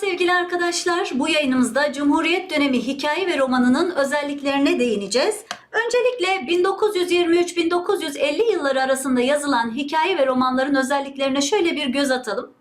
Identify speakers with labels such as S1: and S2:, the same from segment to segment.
S1: sevgili arkadaşlar. Bu yayınımızda Cumhuriyet dönemi hikaye ve romanının özelliklerine değineceğiz. Öncelikle 1923-1950 yılları arasında yazılan hikaye ve romanların özelliklerine şöyle bir göz atalım.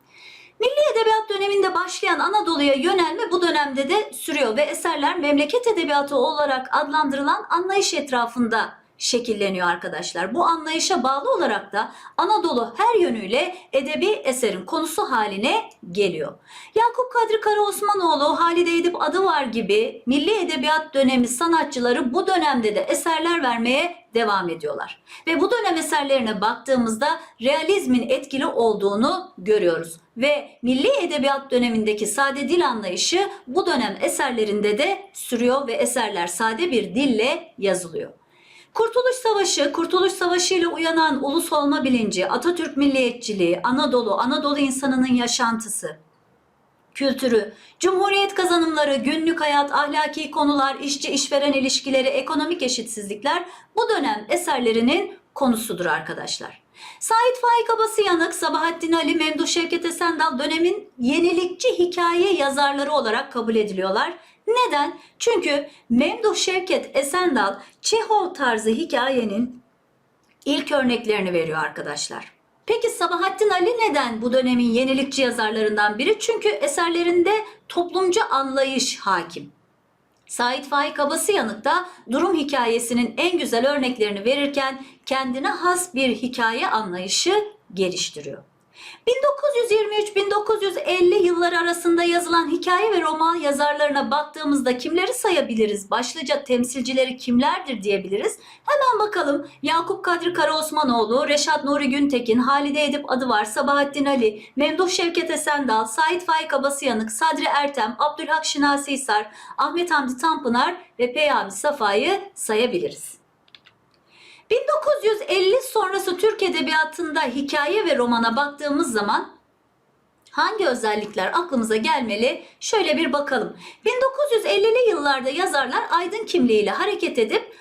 S1: Milli Edebiyat döneminde başlayan Anadolu'ya yönelme bu dönemde de sürüyor ve eserler memleket edebiyatı olarak adlandırılan anlayış etrafında şekilleniyor arkadaşlar. Bu anlayışa bağlı olarak da Anadolu her yönüyle edebi eserin konusu haline geliyor. Yakup Kadri Karaosmanoğlu, Halide Edip Adıvar gibi milli edebiyat dönemi sanatçıları bu dönemde de eserler vermeye devam ediyorlar. Ve bu dönem eserlerine baktığımızda realizmin etkili olduğunu görüyoruz. Ve milli edebiyat dönemindeki sade dil anlayışı bu dönem eserlerinde de sürüyor ve eserler sade bir dille yazılıyor. Kurtuluş Savaşı, Kurtuluş Savaşı ile uyanan ulus olma bilinci, Atatürk milliyetçiliği, Anadolu, Anadolu insanının yaşantısı, kültürü, cumhuriyet kazanımları, günlük hayat, ahlaki konular, işçi işveren ilişkileri, ekonomik eşitsizlikler bu dönem eserlerinin konusudur arkadaşlar. Sait Faik Abasıyanık, Sabahattin Ali, Memduh Şevket Esendal dönemin yenilikçi hikaye yazarları olarak kabul ediliyorlar. Neden? Çünkü Memduh Şevket Esendal Çehov tarzı hikayenin ilk örneklerini veriyor arkadaşlar. Peki Sabahattin Ali neden bu dönemin yenilikçi yazarlarından biri? Çünkü eserlerinde toplumcu anlayış hakim. Sait Faik Abasıyanık da durum hikayesinin en güzel örneklerini verirken kendine has bir hikaye anlayışı geliştiriyor. 1923-1950 yılları arasında yazılan hikaye ve roman yazarlarına baktığımızda kimleri sayabiliriz? Başlıca temsilcileri kimlerdir diyebiliriz. Hemen bakalım. Yakup Kadri Karaosmanoğlu, Reşat Nuri Güntekin, Halide Edip Adıvar, Sabahattin Ali, Memduh Şevket Esendal, Sait Faik Abasıyanık, Sadri Ertem, Abdülhak Şinasi Hisar, Ahmet Hamdi Tanpınar ve Peyami Safa'yı sayabiliriz. 1950 sonrası Türk Edebiyatı'nda hikaye ve romana baktığımız zaman hangi özellikler aklımıza gelmeli? Şöyle bir bakalım. 1950'li yıllarda yazarlar aydın kimliğiyle hareket edip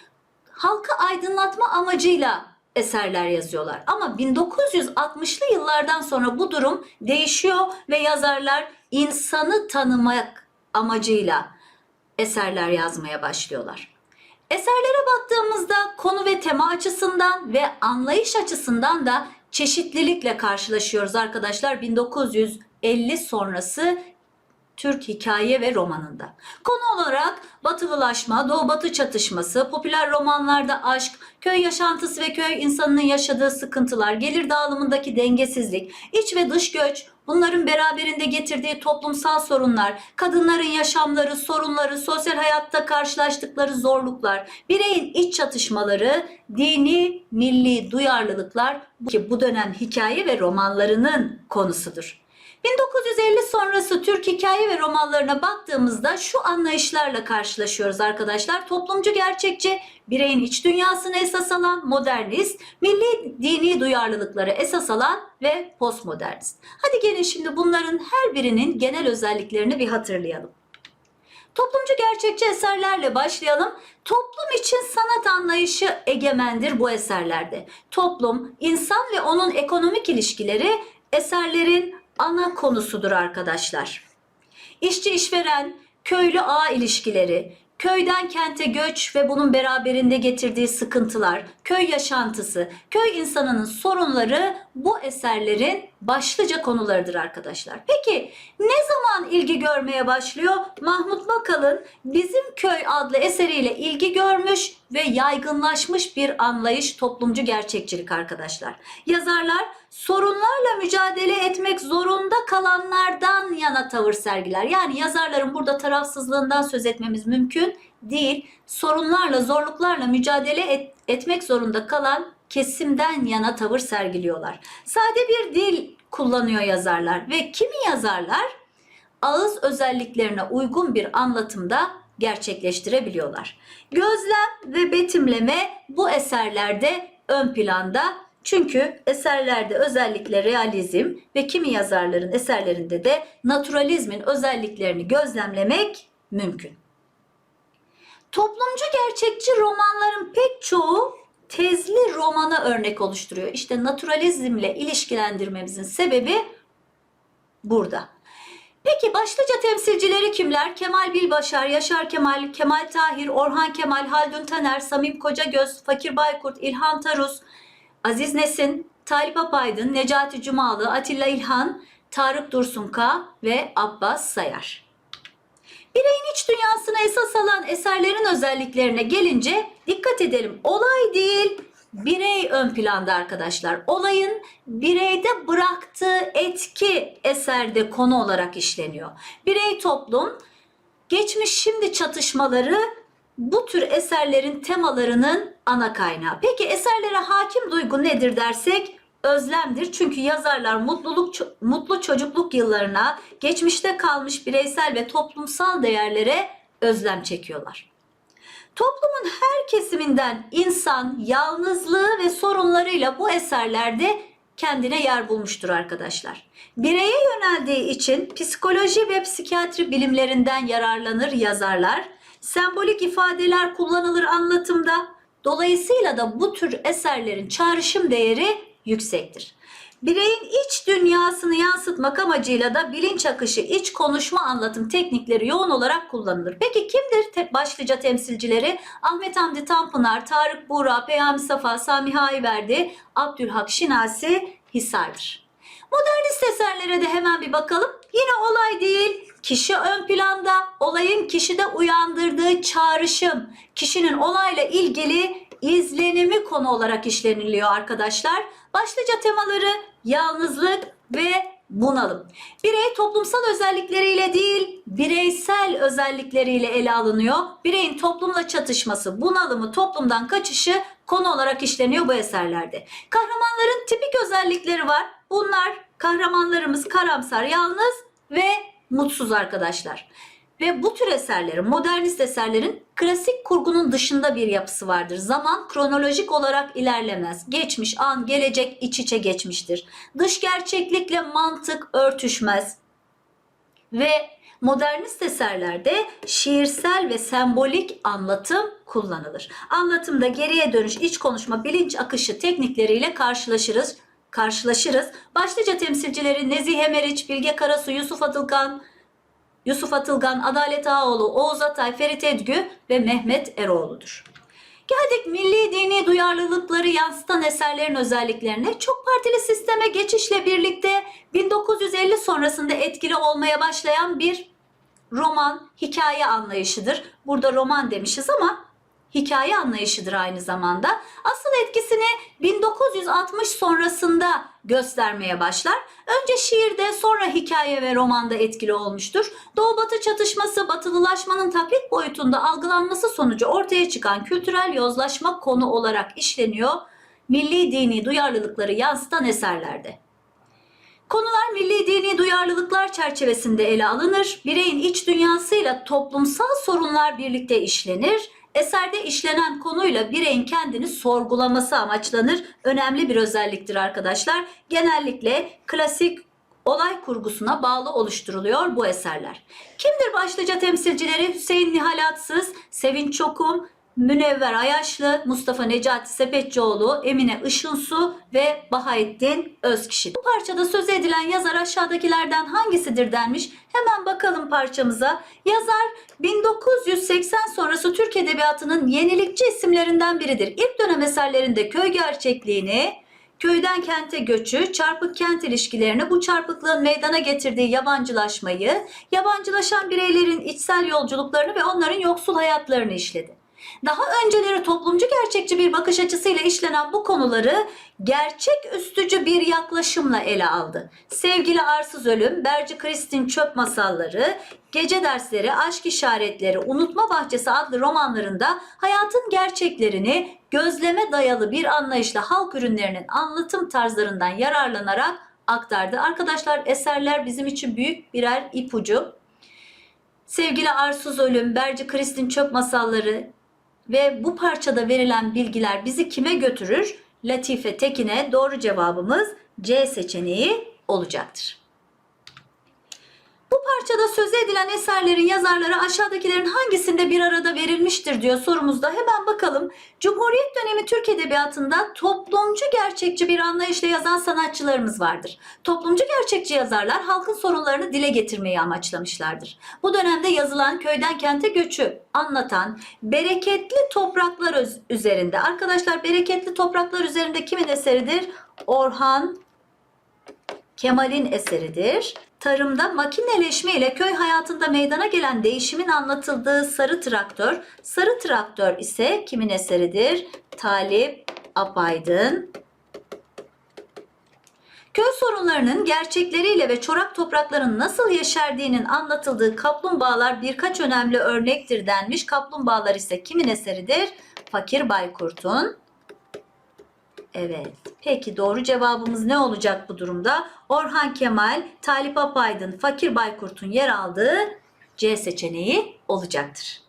S1: halkı aydınlatma amacıyla eserler yazıyorlar. Ama 1960'lı yıllardan sonra bu durum değişiyor ve yazarlar insanı tanımak amacıyla eserler yazmaya başlıyorlar. Eserlere baktığımızda konu ve tema açısından ve anlayış açısından da çeşitlilikle karşılaşıyoruz arkadaşlar. 1950 sonrası Türk hikaye ve romanında. Konu olarak batıvılaşma, doğu-batı çatışması, popüler romanlarda aşk, köy yaşantısı ve köy insanının yaşadığı sıkıntılar, gelir dağılımındaki dengesizlik, iç ve dış göç, bunların beraberinde getirdiği toplumsal sorunlar, kadınların yaşamları, sorunları, sosyal hayatta karşılaştıkları zorluklar, bireyin iç çatışmaları, dini, milli duyarlılıklar ki bu dönem hikaye ve romanlarının konusudur. 1950 sonrası Türk hikaye ve romanlarına baktığımızda şu anlayışlarla karşılaşıyoruz arkadaşlar. Toplumcu gerçekçi, bireyin iç dünyasını esas alan modernist, milli dini duyarlılıkları esas alan ve postmodernist. Hadi gelin şimdi bunların her birinin genel özelliklerini bir hatırlayalım. Toplumcu gerçekçi eserlerle başlayalım. Toplum için sanat anlayışı egemendir bu eserlerde. Toplum, insan ve onun ekonomik ilişkileri eserlerin ana konusudur arkadaşlar. İşçi işveren, köylü ağ ilişkileri, köyden kente göç ve bunun beraberinde getirdiği sıkıntılar, köy yaşantısı, köy insanının sorunları bu eserlerin başlıca konularıdır arkadaşlar. Peki ne zaman ilgi görmeye başlıyor? Mahmut Bakal'ın Bizim Köy adlı eseriyle ilgi görmüş ve yaygınlaşmış bir anlayış toplumcu gerçekçilik arkadaşlar. Yazarlar sorunlarla mücadele etmek zorunda kalanlardan yana tavır sergiler. Yani yazarların burada tarafsızlığından söz etmemiz mümkün değil. Sorunlarla, zorluklarla mücadele et, etmek zorunda kalan kesimden yana tavır sergiliyorlar. Sade bir dil kullanıyor yazarlar ve kimi yazarlar ağız özelliklerine uygun bir anlatımda gerçekleştirebiliyorlar. Gözlem ve betimleme bu eserlerde ön planda çünkü eserlerde özellikle realizm ve kimi yazarların eserlerinde de naturalizmin özelliklerini gözlemlemek mümkün. Toplumcu gerçekçi romanların pek çoğu tezli romana örnek oluşturuyor. İşte naturalizmle ilişkilendirmemizin sebebi burada. Peki başlıca temsilcileri kimler? Kemal Bilbaşar, Yaşar Kemal, Kemal Tahir, Orhan Kemal, Haldun Taner, Samim Kocagöz, Fakir Baykurt, İlhan Tarus, Aziz Nesin, Talip Apaydın, Necati Cumalı, Atilla İlhan, Tarık Dursunka ve Abbas Sayar. Bireyin iç dünyasına esas alan eserlerin özelliklerine gelince dikkat edelim. Olay değil, birey ön planda arkadaşlar. Olayın bireyde bıraktığı etki eserde konu olarak işleniyor. Birey toplum, geçmiş şimdi çatışmaları bu tür eserlerin temalarının ana kaynağı. Peki eserlere hakim duygu nedir dersek özlemdir. Çünkü yazarlar mutluluk mutlu çocukluk yıllarına, geçmişte kalmış bireysel ve toplumsal değerlere özlem çekiyorlar. Toplumun her kesiminden insan yalnızlığı ve sorunlarıyla bu eserlerde kendine yer bulmuştur arkadaşlar. Bireye yöneldiği için psikoloji ve psikiyatri bilimlerinden yararlanır yazarlar. Sembolik ifadeler kullanılır anlatımda. Dolayısıyla da bu tür eserlerin çağrışım değeri yüksektir. Bireyin iç dünyasını yansıtmak amacıyla da bilinç akışı, iç konuşma anlatım teknikleri yoğun olarak kullanılır. Peki kimdir te- başlıca temsilcileri? Ahmet Hamdi Tanpınar, Tarık Buğra, Peyami Safa, Sami Hayverdi, Abdülhak Şinasi, Hisar'dır. Modernist eserlere de hemen bir bakalım. Yine olay değil, kişi ön planda, olayın kişide uyandırdığı çağrışım, kişinin olayla ilgili izlenimi konu olarak işleniliyor arkadaşlar. Başlıca temaları yalnızlık ve bunalım. Birey toplumsal özellikleriyle değil, bireysel özellikleriyle ele alınıyor. Bireyin toplumla çatışması, bunalımı, toplumdan kaçışı konu olarak işleniyor bu eserlerde. Kahramanların tipik özellikleri var. Bunlar kahramanlarımız karamsar, yalnız ve mutsuz arkadaşlar. Ve bu tür eserlerin, modernist eserlerin klasik kurgunun dışında bir yapısı vardır. Zaman kronolojik olarak ilerlemez. Geçmiş, an, gelecek iç içe geçmiştir. Dış gerçeklikle mantık örtüşmez. Ve modernist eserlerde şiirsel ve sembolik anlatım kullanılır. Anlatımda geriye dönüş, iç konuşma, bilinç akışı teknikleriyle karşılaşırız. Karşılaşırız. Başlıca temsilcileri Nezihe Meriç, Bilge Karasu, Yusuf Atılgan, Yusuf Atılgan, Adalet Ağoğlu, Oğuz Atay, Ferit Edgü ve Mehmet Eroğlu'dur. Geldik milli dini duyarlılıkları yansıtan eserlerin özelliklerine. Çok partili sisteme geçişle birlikte 1950 sonrasında etkili olmaya başlayan bir roman, hikaye anlayışıdır. Burada roman demişiz ama hikaye anlayışıdır aynı zamanda. Asıl etkisini 1960 sonrasında göstermeye başlar. Önce şiirde sonra hikaye ve romanda etkili olmuştur. Doğu batı çatışması batılılaşmanın taklit boyutunda algılanması sonucu ortaya çıkan kültürel yozlaşma konu olarak işleniyor. Milli dini duyarlılıkları yansıtan eserlerde. Konular milli dini duyarlılıklar çerçevesinde ele alınır. Bireyin iç dünyasıyla toplumsal sorunlar birlikte işlenir. Eserde işlenen konuyla bireyin kendini sorgulaması amaçlanır. Önemli bir özelliktir arkadaşlar. Genellikle klasik olay kurgusuna bağlı oluşturuluyor bu eserler. Kimdir başlıca temsilcileri? Hüseyin Nihal Atsız, Sevinç Çokum, Münevver Ayaşlı, Mustafa Necati Sepetçioğlu, Emine Işınsu ve Bahaettin Özkişi. Bu parçada söz edilen yazar aşağıdakilerden hangisidir denmiş. Hemen bakalım parçamıza. Yazar 1980 sonrası Türk Edebiyatı'nın yenilikçi isimlerinden biridir. İlk dönem eserlerinde köy gerçekliğini, köyden kente göçü, çarpık kent ilişkilerini, bu çarpıklığın meydana getirdiği yabancılaşmayı, yabancılaşan bireylerin içsel yolculuklarını ve onların yoksul hayatlarını işledi. Daha önceleri toplumcu gerçekçi bir bakış açısıyla işlenen bu konuları gerçek üstücü bir yaklaşımla ele aldı. Sevgili Arsız Ölüm, Berci Kristin Çöp Masalları, Gece Dersleri, Aşk İşaretleri, Unutma Bahçesi adlı romanlarında hayatın gerçeklerini gözleme dayalı bir anlayışla halk ürünlerinin anlatım tarzlarından yararlanarak aktardı. Arkadaşlar eserler bizim için büyük birer ipucu. Sevgili Arsuz Ölüm, Berci Kristin Çöp Masalları ve bu parçada verilen bilgiler bizi kime götürür? Latife Tekin'e doğru cevabımız C seçeneği olacaktır. Bu parçada söz edilen eserlerin yazarları aşağıdakilerin hangisinde bir arada verilmiştir diyor sorumuzda. Hemen bakalım. Cumhuriyet dönemi Türk Edebiyatı'nda toplumcu gerçekçi bir anlayışla yazan sanatçılarımız vardır. Toplumcu gerçekçi yazarlar halkın sorunlarını dile getirmeyi amaçlamışlardır. Bu dönemde yazılan köyden kente göçü anlatan bereketli topraklar üzerinde. Arkadaşlar bereketli topraklar üzerinde kimin eseridir? Orhan Kemal'in eseridir. Tarımda makineleşme ile köy hayatında meydana gelen değişimin anlatıldığı Sarı Traktör. Sarı Traktör ise kimin eseridir? Talip Apaydın. Köy sorunlarının gerçekleriyle ve çorak toprakların nasıl yeşerdiğinin anlatıldığı kaplumbağalar birkaç önemli örnektir denmiş. Kaplumbağalar ise kimin eseridir? Fakir Baykurt'un. Evet. Peki doğru cevabımız ne olacak bu durumda? Orhan Kemal, Talip Apaydın, Fakir Baykurt'un yer aldığı C seçeneği olacaktır.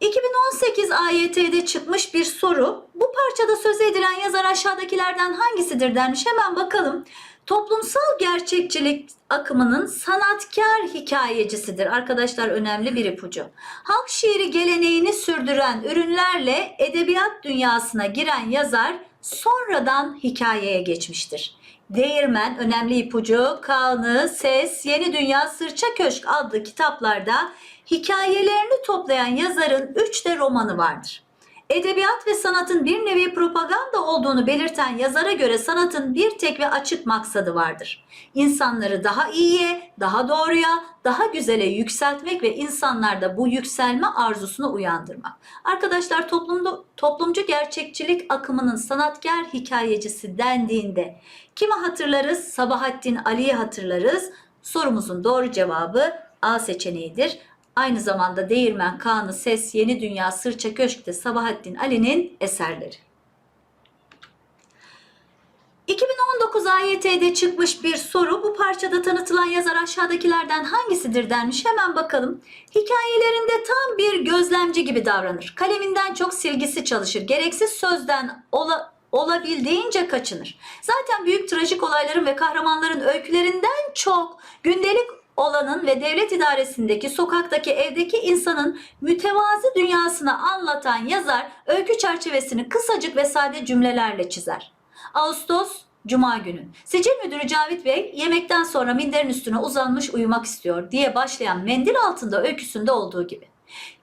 S1: 2018 AYT'de çıkmış bir soru. Bu parçada söz edilen yazar aşağıdakilerden hangisidir denmiş. Hemen bakalım. Toplumsal gerçekçilik akımının sanatkar hikayecisidir. Arkadaşlar önemli bir ipucu. Halk şiiri geleneğini sürdüren ürünlerle edebiyat dünyasına giren yazar sonradan hikayeye geçmiştir. Değirmen, önemli ipucu, Kanı, Ses, Yeni Dünya, Sırça Köşk adlı kitaplarda hikayelerini toplayan yazarın üç de romanı vardır. Edebiyat ve sanatın bir nevi propaganda olduğunu belirten yazara göre sanatın bir tek ve açık maksadı vardır. İnsanları daha iyiye, daha doğruya, daha güzele yükseltmek ve insanlarda bu yükselme arzusunu uyandırmak. Arkadaşlar toplumda, toplumcu gerçekçilik akımının sanatkar hikayecisi dendiğinde kimi hatırlarız? Sabahattin Ali'yi hatırlarız. Sorumuzun doğru cevabı A seçeneğidir. Aynı zamanda Değirmen, Kanı, Ses, Yeni Dünya, Sırça Köşk'te Sabahattin Ali'nin eserleri. 2019 AYT'de çıkmış bir soru. Bu parçada tanıtılan yazar aşağıdakilerden hangisidir denmiş. Hemen bakalım. Hikayelerinde tam bir gözlemci gibi davranır. Kaleminden çok silgisi çalışır. Gereksiz sözden ola, olabildiğince kaçınır. Zaten büyük trajik olayların ve kahramanların öykülerinden çok gündelik olanın ve devlet idaresindeki, sokaktaki, evdeki insanın mütevazi dünyasını anlatan yazar öykü çerçevesini kısacık ve sade cümlelerle çizer. Ağustos Cuma günü. Sicil müdürü Cavit Bey yemekten sonra minderin üstüne uzanmış uyumak istiyor diye başlayan mendil altında öyküsünde olduğu gibi.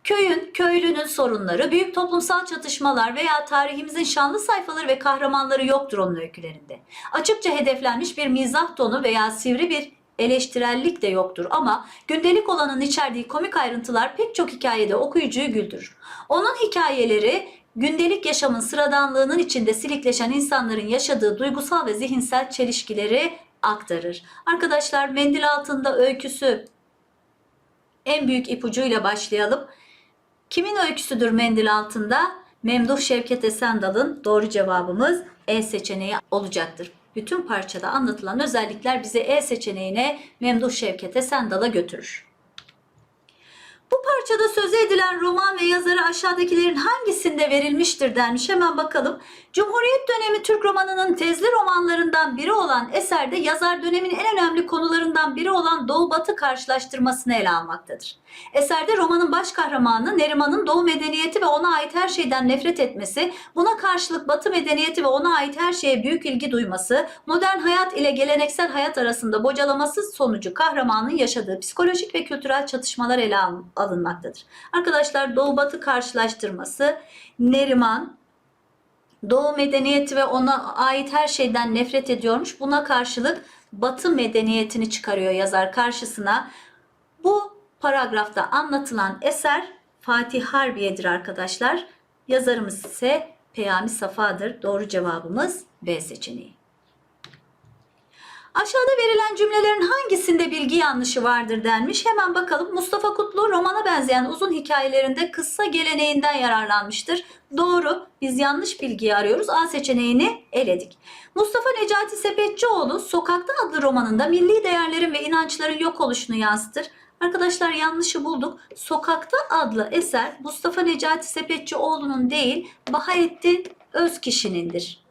S1: Köyün, köylünün sorunları, büyük toplumsal çatışmalar veya tarihimizin şanlı sayfaları ve kahramanları yoktur onun öykülerinde. Açıkça hedeflenmiş bir mizah tonu veya sivri bir eleştirellik de yoktur ama gündelik olanın içerdiği komik ayrıntılar pek çok hikayede okuyucuyu güldürür. Onun hikayeleri gündelik yaşamın sıradanlığının içinde silikleşen insanların yaşadığı duygusal ve zihinsel çelişkileri aktarır. Arkadaşlar mendil altında öyküsü en büyük ipucuyla başlayalım. Kimin öyküsüdür mendil altında? Memduh Şevket Esendal'ın doğru cevabımız E seçeneği olacaktır. Bütün parçada anlatılan özellikler bizi E seçeneğine Memduh Şevket Esendal'a götürür. Bu parçada söze edilen roman ve yazarı aşağıdakilerin hangisinde verilmiştir denmiş. Hemen bakalım. Cumhuriyet dönemi Türk romanının tezli romanlarından biri olan eserde yazar dönemin en önemli konularından biri olan Doğu Batı karşılaştırmasını ele almaktadır. Eserde romanın baş kahramanı Neriman'ın Doğu medeniyeti ve ona ait her şeyden nefret etmesi, buna karşılık Batı medeniyeti ve ona ait her şeye büyük ilgi duyması, modern hayat ile geleneksel hayat arasında bocalaması sonucu kahramanın yaşadığı psikolojik ve kültürel çatışmalar ele al- alınmaktadır. Arkadaşlar Doğu Batı karşılaştırması Neriman Doğu medeniyeti ve ona ait her şeyden nefret ediyormuş. Buna karşılık Batı medeniyetini çıkarıyor yazar karşısına. Bu paragrafta anlatılan eser Fatih Harbiye'dir arkadaşlar. Yazarımız ise Peyami Safa'dır. Doğru cevabımız B seçeneği. Aşağıda verilen cümlelerin hangisinde bilgi yanlışı vardır denmiş. Hemen bakalım. Mustafa Kutlu romana benzeyen uzun hikayelerinde kıssa geleneğinden yararlanmıştır. Doğru. Biz yanlış bilgiyi arıyoruz. A seçeneğini eledik. Mustafa Necati Sepetçioğlu Sokakta adlı romanında milli değerlerin ve inançların yok oluşunu yansıtır. Arkadaşlar yanlışı bulduk. Sokakta adlı eser Mustafa Necati Sepetçioğlu'nun değil Bahattin Özkişi'nindir.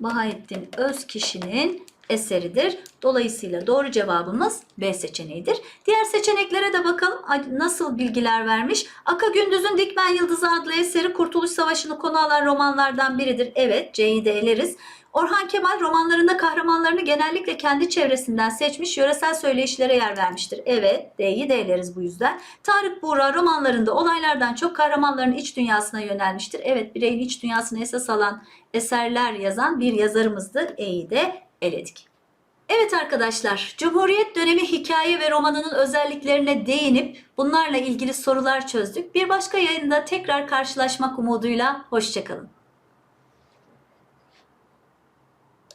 S1: Bahattin Özkişi'nin eseridir. Dolayısıyla doğru cevabımız B seçeneğidir. Diğer seçeneklere de bakalım nasıl bilgiler vermiş. Aka Gündüz'ün Dikmen Yıldızı adlı eseri Kurtuluş Savaşı'nı konu alan romanlardan biridir. Evet C'yi de eleriz. Orhan Kemal romanlarında kahramanlarını genellikle kendi çevresinden seçmiş yöresel söyleyişlere yer vermiştir. Evet, D'yi eleriz bu yüzden. Tarık Buğra romanlarında olaylardan çok kahramanların iç dünyasına yönelmiştir. Evet, bireyin iç dünyasını esas alan eserler yazan bir yazarımızdır. E'yi de eledik. Evet arkadaşlar, Cumhuriyet dönemi hikaye ve romanının özelliklerine değinip bunlarla ilgili sorular çözdük. Bir başka yayında tekrar karşılaşmak umuduyla hoşçakalın.